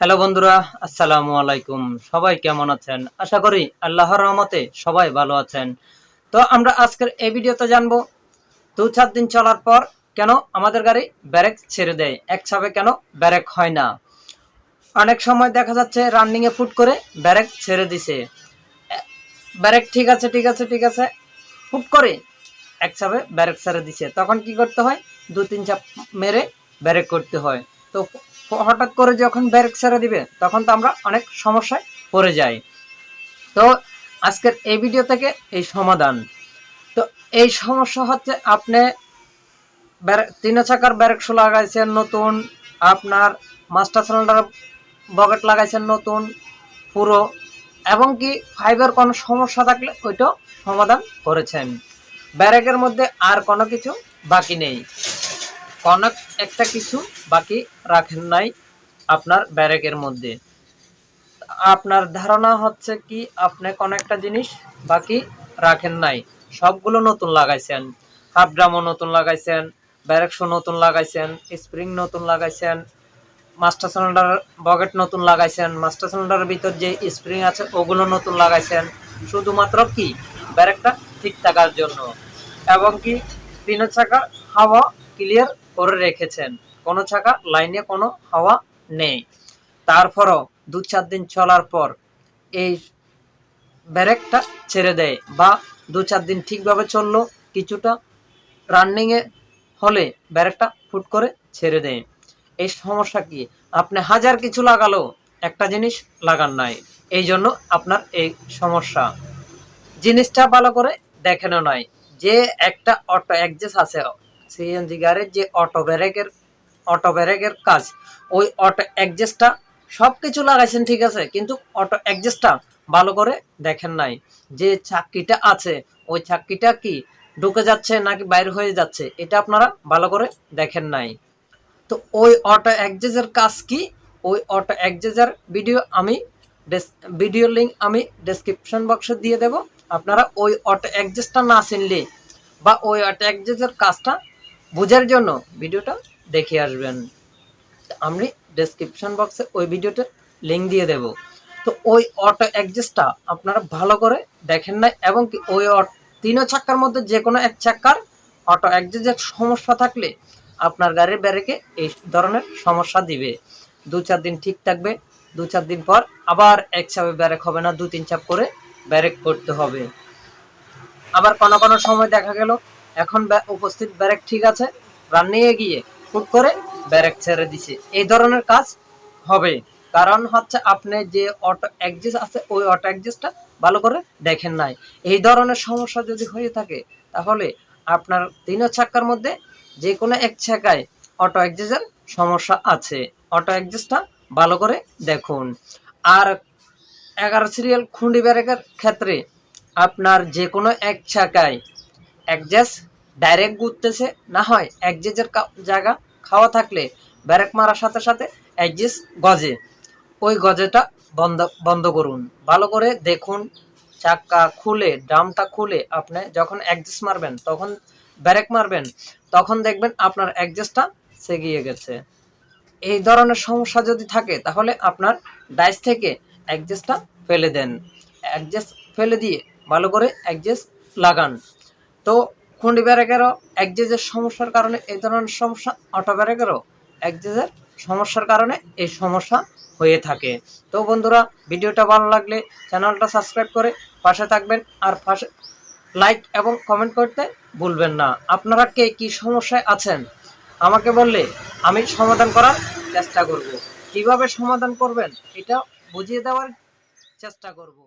Hello বন্ধুরা, আসসালামু আলাইকুম। সবাই কেমন আছেন? আশা করি আল্লাহর রহমতে সবাই ভালো আছেন। তো আমরা আজকের এই ভিডিওতে জানব, দু চার দিন চলার পর কেন আমাদের গাড়ি ব্যারেক ছেড়ে দেয়, এক ছাপে কেন ব্যারেক হয় না? অনেক সময় দেখা যাচ্ছে রানিং এ ফুট করে ব্যারেক ছেড়ে দিছে। ব্যারেক ঠিক আছে ঠিক আছে ঠিক আছে, ফুট করে এক চাপে ব্যারেক ছেড়ে দিছে। তখন কি করতে হয়? দু তিন চাপ মেরে ব্যারেক করতে হয়। তো হঠাৎ করে যখন ব্যারেক ছেড়ে দিবে, তখন তো আমরা অনেক সমস্যায় পড়ে যাই। তো আজকের এই ভিডিও থেকে এই সমাধান। তো এই সমস্যা হচ্ছে আপনি তিন চাকার ব্যারেক শো লাগাইছেন নতুন, আপনার মাস্টার সিলিন্ডার বকেট লাগাইছেন নতুন, পুরো, এবং কি ফাইবার কোনো সমস্যা থাকলে ওইটাও সমাধান করেছেন। ব্যারেকের মধ্যে আর কোনো কিছু বাকি নেই। কোনো একটা কিছু বাকি রাখেন নাই আপনার ব্যারেকের মধ্যে। আপনার ধারণা হচ্ছে কি, আপনি কোনো একটা জিনিস বাকি রাখেন নাই। সবগুলো নতুন লাগাইছেন। হাফ ড্রামও নতুন লাগাইছেন, ব্যারেক শো নতুন লাগাইছেন, স্প্রিং নতুন লাগাইছেন, মাস্টার সিলিন্ডার বকেট নতুন লাগাইছেন, মাস্টার সিলিন্ডারের ভিতর যে স্প্রিং আছে ওগুলো নতুন লাগাইছেন। শুধুমাত্র কি? ব্যারেকটা ঠিক থাকার জন্য। এবং কি তিন চাকা হাওয়া ক্লিয়ার করে রেখেছেন। কোনো চাকা লাইনে কোনো হাওয়া নেই। তারপরও দু চার দিন চলার পর এই ব্যারেকটা ছেড়ে দেয় বা দু চার দিন ঠিকভাবে চলল, কিছুটা রানিংয়ে হলে ব্যারেকটা ফুট করে ছেড়ে দেয়। এই সমস্যা কি? আপনি হাজার কিছু লাগালো, একটা জিনিস লাগান নাই। এই জন্য আপনার এই সমস্যা। জিনিসটা ভালো করে দেখেনও নয় যে একটা অটো অ্যাডজাস্ট আছে সিএনজি গাড়ির যে অটো ব্যারেকের অটো ব্যারেকের কাজ, ওই অটো অ্যাডজাস্টটা সব কিছু লাগাইছেন ঠিক আছে, কিন্তু অটো অ্যাডজাস্টটা ভালো করে দেখেন নাই। যে চাকরিটা আছে, ওই চাকরিটা কি ঢুকে যাচ্ছে নাকি বাইরে হয়ে যাচ্ছে, এটা আপনারা ভালো করে দেখেন নাই। তো ওই অটো অ্যাডজাস্টের কাজ কি? ওই অটো অ্যাডজাস্টার ভিডিও আমি ভিডিও লিঙ্ক আমি ডেসক্রিপশন বক্সে দিয়ে দেব। আপনারা ওই অটো অ্যাডজাস্টটা না চিনলে বা ওই অটো অ্যাডজাস্টের কাজটা বোঝার জন্য ভিডিওটা দেখে আসবেন। আমি ডেসক্রিপশন বক্সে ওই ভিডিওটা লিঙ্ক দিয়ে দেব। তো ওই অটো অ্যাডজাস্টটা আপনারা ভালো করে দেখেন না এবং কি ওই তিনও চাক্কার মধ্যে যে কোনো এক চাক্কার অটো অ্যাডজাস্টের সমস্যা থাকলে আপনার গাড়ির ব্যারেকে এই ধরনের সমস্যা দিবে। দু চার দিন ঠিক থাকবে, দু চার দিন পর আবার এক চাপে ব্যারেক হবে না, দু তিন চাপ করে ব্যারেক করতে হবে। আবার কোনো কোনো সময় দেখা গেল এখন উপস্থিত ব্যারেক ঠিক আছে। রানিয়ে গিয়ে ফুট করে ব্যারেক ছেড়ে দিছে। এই ধরনের কাজ হবে। কারণ হচ্ছে আপনি যে অটো অ্যাডজাস্ট আছে, ওই অটো অ্যাডজাস্টটা ভালো করে দেখেন নাই। এই ধরনের সমস্যা যদি হয়ে থাকে, তাহলে আপনার তিন চাক্কার মধ্যে যে কোনো এক চাকায় অটো অ্যাডজাস্টের সমস্যা আছে। অটো অ্যাডজাস্টটা ভালো করে দেখুন। আর এগারো সিরিয়াল খুন্ডি ব্যারেকের ক্ষেত্রে আপনার যে কোনো এক চাকায় অ্যাডজাস্ট ডাইরেক্ট ঘুরতেছে, না হয় অ্যাডজাস্টের জায়গা খাওয়া থাকলে ব্যারেক মারার সাথে সাথে অ্যাডজাস্ট গজে। ওই গজেটা বন্ধ বন্ধ করুন। ভালো করে দেখুন, চাক্কা খুলে, ড্রামটা খুলে আপনি যখন অ্যাডজাস্ট মারবেন, তখন ব্যারেক মারবেন, তখন দেখবেন আপনার অ্যাডজাস্টটা সেগিয়ে গেছে। এই ধরনের সমস্যা যদি থাকে, তাহলে আপনার ডাইস থেকে অ্যাডজাস্টটা ফেলে দেন। অ্যাডজাস্ট ফেলে দিয়ে ভালো করে অ্যাডজাস্ট লাগান। তো খুন্ডি ব্যারেকেরও অ্যাডজাস্টের সমস্যার কারণে এই ধরনের সমস্যা অটো ব্যারেকেরও অ্যাডজাস্টের সমস্যার কারণে এই সমস্যা হয়ে থাকে। তো বন্ধুরা, ভিডিওটা ভালো লাগলে চ্যানেলটা সাবস্ক্রাইব করে পাশে থাকবেন আর পাশে লাইক এবং কমেন্ট করতে ভুলবেন না। আপনারা কে কী সমস্যায় আছেন আমাকে বললে আমি সমাধান করার চেষ্টা করব। কীভাবে সমাধান করবেন এটা বুঝিয়ে দেওয়ার চেষ্টা করব।